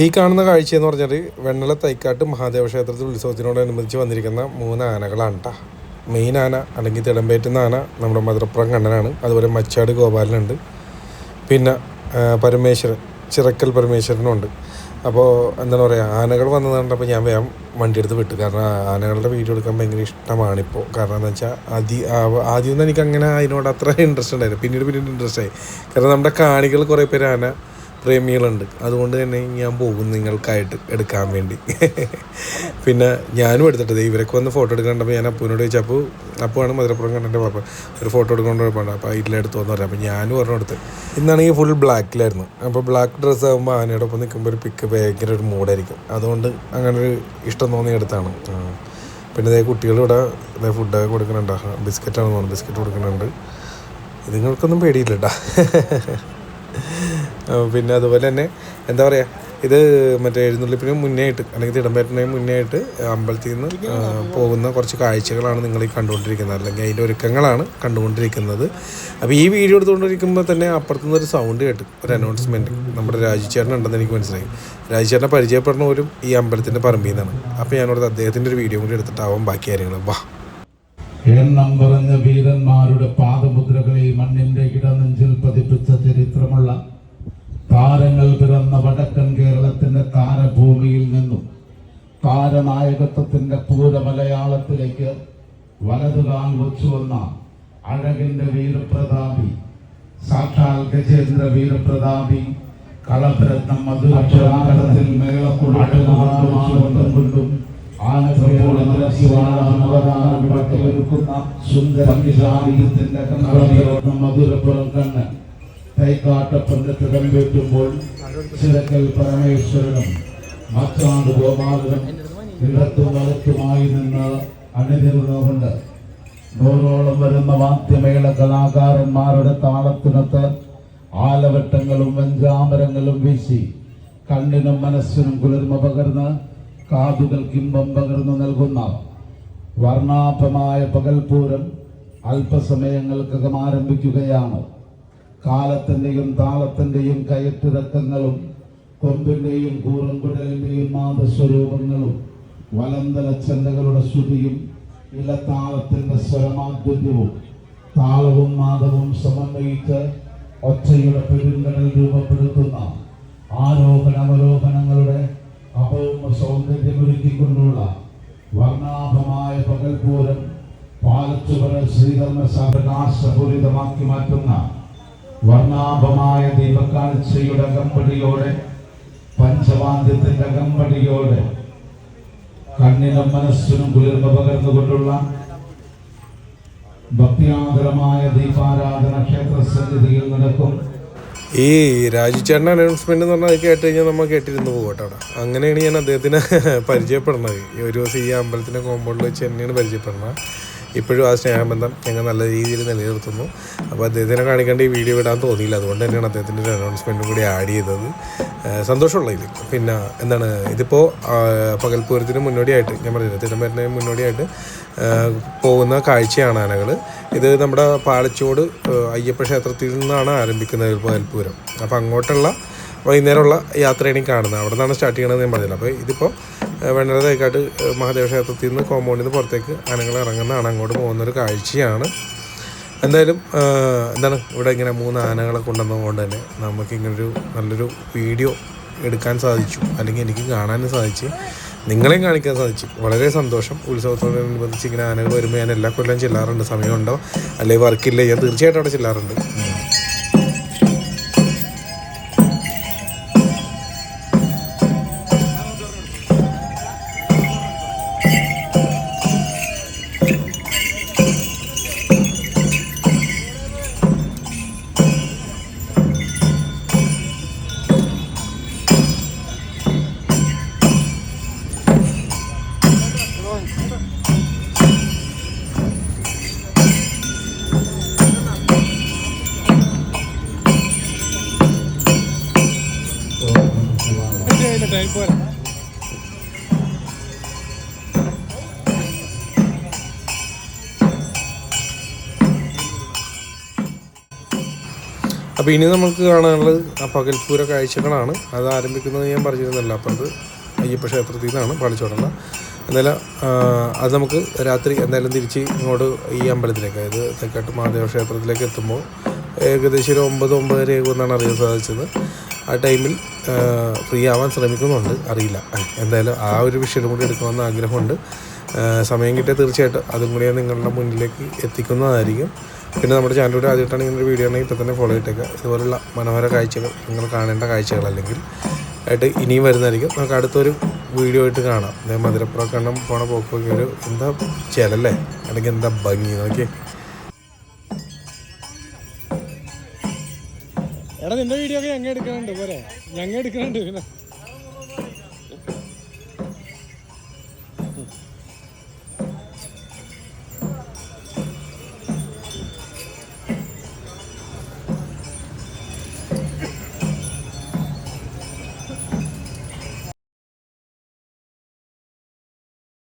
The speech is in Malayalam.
ഈ കാണുന്ന കാഴ്ച എന്ന് പറഞ്ഞാൽ വെണ്ണല തൈക്കാട്ട് മഹാദേവ ക്ഷേത്രത്തിൽ ഉത്സവത്തിനോടനുബന്ധിച്ച് വന്നിരിക്കുന്ന മൂന്ന് ആനകളാണ് കേട്ടോ മെയിൻ ആന അല്ലെങ്കിൽ തിടമ്പേറ്റുന്ന ആന നമ്മുടെ മധുരപ്പുറം കണ്ണനാണ് അതുപോലെ മച്ചാട് ഗോപാലനുണ്ട്. പിന്നെ പരമേശ്വരൻ ചിറക്കൽ പരമേശ്വരനുണ്ട്. അപ്പോൾ എന്താണ് പറയുക ആനകൾ വന്നത് കണ്ടപ്പോൾ ഞാൻ വേഗം വണ്ടി എടുത്ത് വിട്ടു. കാരണം ആനകളുടെ വീഡിയോ എടുക്കാൻ ഭയങ്കര ഇഷ്ടമാണിപ്പോൾ കാരണം എന്താ വെച്ചാൽ ആദ്യം ആദ്യമൊന്നും എനിക്ക് അങ്ങനെ അതിനോട് അത്ര ഇൻട്രസ്റ്റ് ഉണ്ടായിരുന്നു പിന്നീട് പിന്നീട് ഇൻട്രസ്റ്റ് ആയി. കാരണം നമ്മുടെ കാണികൾ കുറേ പേര് ആന പ്രേമികളുണ്ട്. അതുകൊണ്ട് തന്നെ ഞാൻ പോകും നിങ്ങൾക്കായിട്ട് എടുക്കാൻ വേണ്ടി. പിന്നെ ഞാനും എടുത്തിട്ട് ദേ ഇവരൊക്കെ വന്ന് ഫോട്ടോ എടുക്കണ്ടപ്പോൾ ഞാൻ അപ്പൂനോട് ചോദിച്ചു അപ്പോൾ അപ്പുവാണ് മധുരപ്പുറം കണ്ടെ പാപ്പ. ഒരു ഫോട്ടോ എടുക്കൊണ്ട് കുഴപ്പമുണ്ട് അപ്പോൾ ഇതിലെടുത്തു എന്ന് പറഞ്ഞു അപ്പോൾ ഞാനും ഒരെണ്ണം എടുത്ത്. ഇന്നാണെങ്കിൽ ഫുൾ ബ്ലാക്കിലായിരുന്നു അപ്പോൾ ബ്ലാക്ക് ഡ്രസ്സ് ആകുമ്പോൾ ആനയുടെ ഒപ്പം നിൽക്കുമ്പോൾ ഒരു പിക്ക് ഭയങ്കര ഒരു മൂഡായിരിക്കും. അതുകൊണ്ട് അങ്ങനെ ഒരു ഇഷ്ടം തോന്നി എടുത്താണ്. പിന്നെ ഇതേ കുട്ടികൾ ഇവിടെ ഇതേ ഫുഡൊക്കെ കൊടുക്കുന്നുണ്ട്. ബിസ്ക്കറ്റാണെന്ന് തോന്നുന്നു. ബിസ്ക്കറ്റ് കൊടുക്കുന്നുണ്ട്. പേടിയില്ല ആ, പിന്നെ അതുപോലെ തന്നെ എന്താ പറയുക ഇത് മറ്റേ എഴുന്നള്ളിപ്പിന് മുന്നേ ആയിട്ട് അല്ലെങ്കിൽ തിടമ്പേറ്റിന് മുന്നേ ആയിട്ട് അമ്പലത്തിൽ നിന്ന് പോകുന്ന കുറച്ച് കാഴ്ചകളാണ് നിങ്ങൾ ഈ കണ്ടുകൊണ്ടിരിക്കുന്നത്. അല്ലെങ്കിൽ അതിന്റെ ഒരുക്കങ്ങളാണ് കണ്ടുകൊണ്ടിരിക്കുന്നത്. അപ്പോൾ ഈ വീഡിയോ എടുത്തുകൊണ്ടിരിക്കുമ്പോൾ തന്നെ അപ്പുറത്തുനിന്ന് ഒരു സൗണ്ട് കേട്ടു. ഒരു അനൗൺസ്മെന്റ് നമ്മുടെ രാജുചേട്ടൻ ഉണ്ടെന്ന് എനിക്ക് മനസ്സിലായി. രാജുചേട്ടനെ പരിചയപ്പെടുന്ന പോലും ഈ അമ്പലത്തിന്റെ പറമ്പിൽ നിന്നാണ്. അപ്പോൾ ഞാനോട് അദ്ദേഹത്തിന്റെ ഒരു വീഡിയോ കൂടി എടുത്തിട്ടാവും ബാക്കി കാര്യങ്ങൾ. വാ. എണ്ണം പറഞ്ഞ വീരന്മാരുടെ പാദമുദ്രകളെ മണ്ണിന്റെ ഇടനെഞ്ചിൽ പതിപ്പിച്ച ചരിത്രമുള്ള താരങ്ങൾ പിറന്ന വടക്കൻ കേരളത്തിന്റെ താരഭൂമിയിൽ നിന്നും താരനായകത്വത്തിന്റെ പൂര മലയാളത്തിലേക്ക് വലതുകാൽ വെച്ചു വന്ന അഴകിന്റെ വീരപ്രതാപി സാക്ഷാൽ ഗജേന്ദ്ര വീരപ്രതാപി കളഭരത്നം മധുരക്ഷരാകരത്തിൽ മേളക്കുള്ള കൊണ്ടും മധുരപ്പുറം കണ്ണ് കൈക്കാട്ടപ്പന്റെ തിടമ്പേറ്റുമ്പോൾ ചിറക്കൽ പരമേശ്വരനും മച്ചാണ്ട് ഗോപാലനും ഇടത്തും വലത്തുമായി നിന്ന് അണിനിരുന്നുകൊണ്ട് നൂറോളം വരുന്ന വാദ്യമേള കലാകാരന്മാരുടെ താളത്തിനൊത്ത് ആലവട്ടങ്ങളും വഞ്ചാമരങ്ങളും വീശി കണ്ണിനും മനസ്സിനും കുളിർമ പകർന്ന് കാതുകൾക്ക് ഇമ്പം പകർന്നു നൽകുന്ന വർണാഭമായ പകൽപൂരം അല്പസമയങ്ങൾക്കകം ആരംഭിക്കുകയാണ്. കാലത്തിന്റെയും താളത്തിന്റെയും കയറ്റിറക്കങ്ങളും കൊമ്പിന്റെയും കൂറൻകുടലിന്റെയും നാദസ്വരൂപങ്ങളും വലന്തല ചെണ്ടകളുടെ ശ്രുതിയും ഇലത്താളത്തിന്റെ സ്വരമാധുര്യവും താളവും നാദവും സമന്വയിച്ച് ഒച്ചയുടെ പെരുങ്കടൽ രൂപപ്പെടുത്തുന്ന ആരോഹണ അഭൗമ സൗന്ദര്യമൊരുക്കിക്കൊണ്ടുള്ള വർണാഭമായ പകൽപൂരം പാലച്ചുവര ശ്രീധർമ്മ സഹനാശപൂരിതമാക്കി മാറ്റുന്ന വർണാഭമായ ദീപക്കാഴ്ചയുടെ അകമ്പടിയോടെ പഞ്ചവാദ്യത്തിന്റെ അകമ്പടിയോടെ കണ്ണിനും മനസ്സിനും കുളിർമ പകർന്നുകൊണ്ടുള്ള ഭക്തിയാതരമായ ദീപാരാധന ക്ഷേത്ര സന്നിധിയിൽ നടക്കും. ഈ രാജുചേട്ടൻ അനൗൺസ്മെന്റ് എന്ന് പറഞ്ഞാൽ കേട്ട് കഴിഞ്ഞാൽ നമ്മൾ കേട്ടിരുന്ന് പോകട്ടെ അങ്ങനെയാണ് ഞാൻ അദ്ദേഹത്തിനെ പരിചയപ്പെടുന്നത്. ഒരു ദിവസം ഈ അമ്പലത്തിന്റെ കോമ്പൗണ്ടിൽ വെച്ച് തന്നെയാണ് പരിചയപ്പെടുന്നത്. ഇപ്പോഴും ആ സ്നേഹബന്ധം ഞങ്ങൾ നല്ല രീതിയിൽ നിലനിർത്തുന്നു. അപ്പോൾ അദ്ദേഹത്തിനെ കാണിക്കേണ്ട ഈ വീഡിയോ വിടാൻ തോന്നിയില്ല. അതുകൊണ്ട് തന്നെയാണ് അദ്ദേഹത്തിന്റെ ഒരു അനൗൺസ്മെന്റും കൂടി ആഡ് ചെയ്തത്. ഏഹ് സന്തോഷമുള്ള ഇതിൽ പിന്നെ എന്താണ് ഇതിപ്പോൾ പകൽപൂരത്തിന് മുന്നോടിയായിട്ട് ഞാൻ പറഞ്ഞില്ല തിരുമരുന്നതിന് മുന്നോടിയായിട്ട് പോകുന്ന കാഴ്ചയാണ് ആനകൾ. ഇത് നമ്മുടെ പാലച്ചോട് അയ്യപ്പ ക്ഷേത്രത്തിൽ നിന്നാണ് ആരംഭിക്കുന്നത് പകൽപൂരം അപ്പോൾ അങ്ങോട്ടുള്ള വൈകുന്നേരമുള്ള യാത്രയാണ് ഈ കാണുന്നത്. അവിടെ നിന്നാണ് സ്റ്റാർട്ട് ചെയ്യണമെന്ന് ഞാൻ പറഞ്ഞില്ല. അപ്പോൾ ഇതിപ്പോൾ വെണ്ണര തൈക്കാട്ട് ഏഹ് മഹാദേവ ക്ഷേത്രത്തിൽ നിന്ന് കോമ്പൗണ്ടിൽ നിന്ന് പുറത്തേക്ക് ആനകൾ ഇറങ്ങുന്നതാണ്. അങ്ങോട്ട് പോകുന്നൊരു കാഴ്ചയാണ്. എന്തായാലും എന്താണ് ഇവിടെ ഇങ്ങനെ മൂന്ന് ആനകളെ കൊണ്ടുവന്നതുകൊണ്ട് തന്നെ നമുക്ക് ഇങ്ങനൊരു നല്ലൊരു വീഡിയോ എടുക്കാൻ സാധിച്ചു. അല്ലെങ്കിൽ എനിക്ക് കാണാനും സാധിച്ചു നിങ്ങളെയും കാണിക്കാൻ സാധിച്ചു. വളരെ സന്തോഷം. ഉത്സവത്തോടനുബന്ധിച്ച് ഇങ്ങനെ ആനകൾ വരുമ്പോൾ ഞാൻ എല്ലാ കൊല്ലം ചെല്ലാറുണ്ട്. സമയമുണ്ടോ? അല്ലെങ്കിൽ വർക്കില്ല ഞാൻ തീർച്ചയായിട്ടും അവിടെ ചെല്ലാറുണ്ട്. അപ്പോൾ ഇനി നമുക്ക് കാണാനുള്ളത് ആ പകൽപ്പൂര കാഴ്ചകളാണ് അത് ആരംഭിക്കുന്നത് ഞാൻ പറഞ്ഞിരുന്നല്ലോ. അപ്പൊ അത് അയ്യപ്പ ക്ഷേത്രത്തിൽ നിന്നാണ് പാളിച്ചോടണ്ട എന്നാലും അത് നമുക്ക് രാത്രി എന്തായാലും തിരിച്ച് ഇങ്ങോട്ട് ഈ അമ്പലത്തിലേക്ക് അതായത് തെക്കാട്ട് മഹാദേവ ക്ഷേത്രത്തിലേക്ക് എത്തുമ്പോൾ ഏകദേശം ഒരു ഒമ്പത് ഒമ്പതരയാകുമെന്നാണ് അറിയാൻ സാധിച്ചത്. ആ ടൈമിൽ ഫ്രീ ആവാൻ ശ്രമിക്കുന്നുണ്ട്. അറിയില്ല. എന്തായാലും ആ ഒരു വിഷയം കൂടി എടുക്കണമെന്ന് ആഗ്രഹമുണ്ട്. സമയം കിട്ടിയാൽ തീർച്ചയായിട്ടും അതും കൂടി നിങ്ങളുടെ മുന്നിലേക്ക് എത്തിക്കുന്നതായിരിക്കും. പിന്നെ നമ്മുടെ ചാനലിലൂടെ ആദ്യമായിട്ടാണ് ഇങ്ങനെ ഒരു വീഡിയോ ആണെങ്കിൽ ഇപ്പം തന്നെ ഫോളോ ഇട്ടേക്കുക ഇതുപോലുള്ള മനോഹര കാഴ്ചകൾ നിങ്ങൾ കാണേണ്ട കാഴ്ചകൾ അല്ലെങ്കിൽ ആയിട്ട് ഇനിയും വരുന്നതായിരിക്കും. നമുക്ക് അടുത്തൊരു വീഡിയോ ആയിട്ട് കാണാം. അതേ മധുരപ്പുറം കണ്ണം പോണ പോക്കൊക്കെ ഒരു എന്താ ചിലല്ലേ? അല്ലെങ്കിൽ എന്താ ഭംഗി? നോക്കിയേ. എടാ നിന്റെ വീഡിയോ ഒക്കെ ഞങ്ങൾ എടുക്കണുണ്ട് പോരെ. ഞങ്ങൾ എടുക്കണുണ്ട് പിന്നെ.